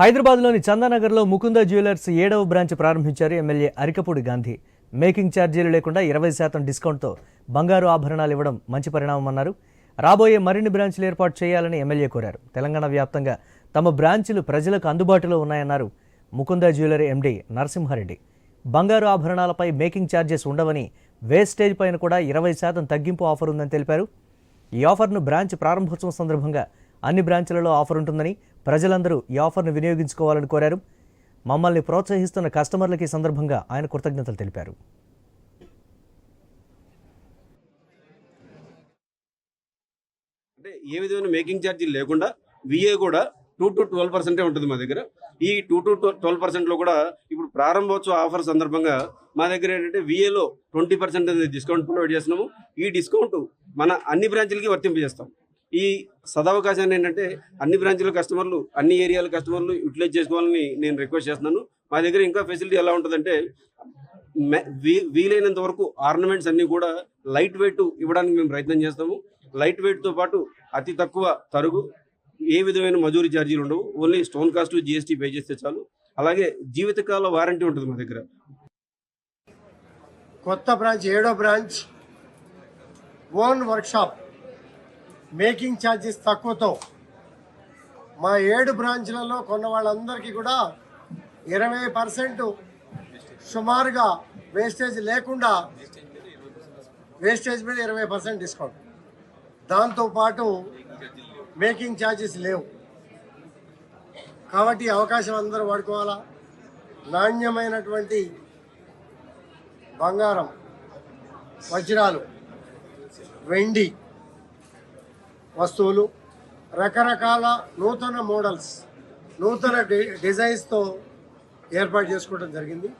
హైదరాబాద్లోని చందానగర్లో ముకుంద జ్యువెలర్స్ ఏడవ బ్రాంచ్ ప్రారంభించారు ఎమ్మెల్యే అరికపూడి గాంధీ. మేకింగ్ ఛార్జీలు లేకుండా ఇరవై శాతం డిస్కౌంట్తో బంగారు ఆభరణాలు ఇవ్వడం మంచి పరిణామమన్నారు రాబోయే మరిన్ని బ్రాంచ్లు ఏర్పాటు చేయాలని ఎమ్మెల్యే కోరారు. తెలంగాణ వ్యాప్తంగా తమ బ్రాంచ్లు ప్రజలకు అందుబాటులో ఉన్నాయన్నారు ముకుంద జ్యువెలరీ ఎండీ నరసింహారెడ్డి. బంగారు ఆభరణాలపై మేకింగ్ ఛార్జెస్ ఉండవని వేస్టేజ్ పైన కూడా ఇరవై శాతం తగ్గింపు ఆఫర్ ఉందని తెలిపారు. ఈ ఆఫర్ను బ్రాంచ్ ప్రారంభోత్సవం సందర్భంగా అన్ని బ్రాంచ్లలో ఆఫర్ ఉంటుందని ప్రజలందరూ ఈ ఆఫర్ను వినియోగించుకోవాలని కోరారు. మమ్మల్ని ప్రోత్సహిస్తున్న కస్టమర్లకి ఈ సందర్భంగా ఆయన కృతజ్ఞతలు తెలిపారు. అంటే ఏ విధమైన మేకింగ్ ఛార్జీలు లేకుండా విఏ కూడా టూ టు ట్వెల్వ్ పర్సెంటే ఉంటుంది మా దగ్గర. ఈ టూ టు ట్వెల్వ్ పర్సెంట్లో కూడా ఇప్పుడు ప్రారంభోత్సవ ఆఫర్ సందర్భంగా మా దగ్గర ఏంటంటే విఏలో ట్వంటీ పర్సెంట్ డిస్కౌంట్ ప్రొవైడ్ చేస్తున్నాము. ఈ డిస్కౌంట్ మన అన్ని బ్రాంచ్లకి వర్తింపజేస్తాం. ఈ సదవకాశాన్ని ఏంటంటే అన్ని బ్రాంచ్ల కస్టమర్లు అన్ని ఏరియాల కస్టమర్లు యూటిలైజ్ చేసుకోవాలని నేను రిక్వెస్ట్ చేస్తున్నాను. మా దగ్గర ఇంకా ఫెసిలిటీ ఎలా ఉంటుందంటే మె- వీ- వీలైనంత వరకు ఆర్నమెంట్స్ అన్ని కూడా లైట్ వెయిట్ ఇవ్వడానికి మేము ప్రయత్నం చేస్తాము. లైట్ వెయిట్తో పాటు అతి తక్కువ తరుగు ఏ విధమైన మజూరీ ఛార్జీలు ఉండవు. Only stone cost GST pay చేస్తే చాలు. అలాగే జీవితకాల వారంటీ ఉంటుంది మా దగ్గర. కొత్త బ్రాంచ్ ఏడో branch own workshop. Making charges తక్కువతో మా ఏడు బ్రాంచ్లలో కొన్న వాళ్ళందరికీ కూడా ఇరవై పర్సెంట్ సుమారుగా వేస్టేజ్ లేకుండా వేస్టేజ్ మీద ఇరవై పర్సెంట్ డిస్కౌంట్. దాంతోపాటు మేకింగ్ ఛార్జెస్ లేవు. కాబట్టి అవకాశం అందరూ వాడుకోవాలా? నాణ్యమైనటువంటి బంగారం వజ్రాలు వెండి వస్తువులు రకరకాల నూతన మోడల్స్ నూతన డి డిజైన్స్తో ఏర్పాటు చేసుకోవడం జరిగింది.